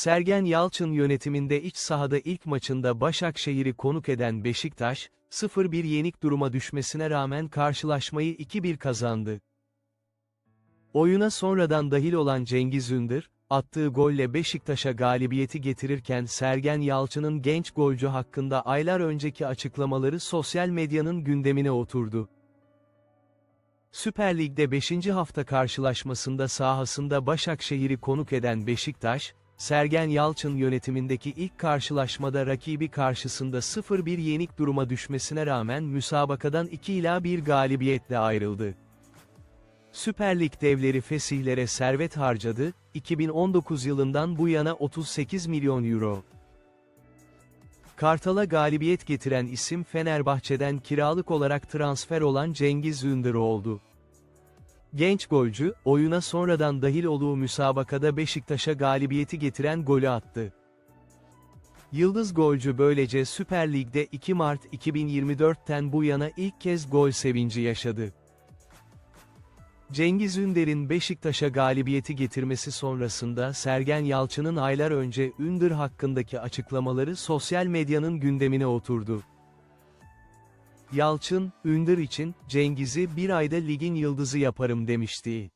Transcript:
Sergen Yalçın yönetiminde iç sahada ilk maçında Başakşehir'i konuk eden Beşiktaş, 0-1 yenik duruma düşmesine rağmen karşılaşmayı 2-1 kazandı. Oyuna sonradan dahil olan Cengiz Ünder, attığı golle Beşiktaş'a galibiyeti getirirken Sergen Yalçın'ın genç golcü hakkında aylar önceki açıklamaları sosyal medyanın gündemine oturdu. Süper Lig'de 5. hafta karşılaşmasında sahasında Başakşehir'i konuk eden Beşiktaş, Sergen Yalçın yönetimindeki ilk karşılaşmada rakibi karşısında 0-1 yenik duruma düşmesine rağmen müsabakadan 2 ila 1 galibiyetle ayrıldı. Süper Lig devleri fesihlere servet harcadı, 2019 yılından bu yana 38 milyon euro. Kartal'a galibiyet getiren isim Fenerbahçe'den kiralık olarak transfer olan Cengiz Ünder oldu. Genç golcü, oyuna sonradan dahil olduğu müsabakada Beşiktaş'a galibiyeti getiren golü attı. Yıldız golcü böylece Süper Lig'de 2 Mart 2024'ten bu yana ilk kez gol sevinci yaşadı. Cengiz Ünder'in Beşiktaş'a galibiyeti getirmesi sonrasında Sergen Yalçın'ın aylar önce Ünder hakkındaki açıklamaları sosyal medyanın gündemine oturdu. Yalçın, Ünder için, Cengiz'i bir ayda ligin yıldızı yaparım demişti.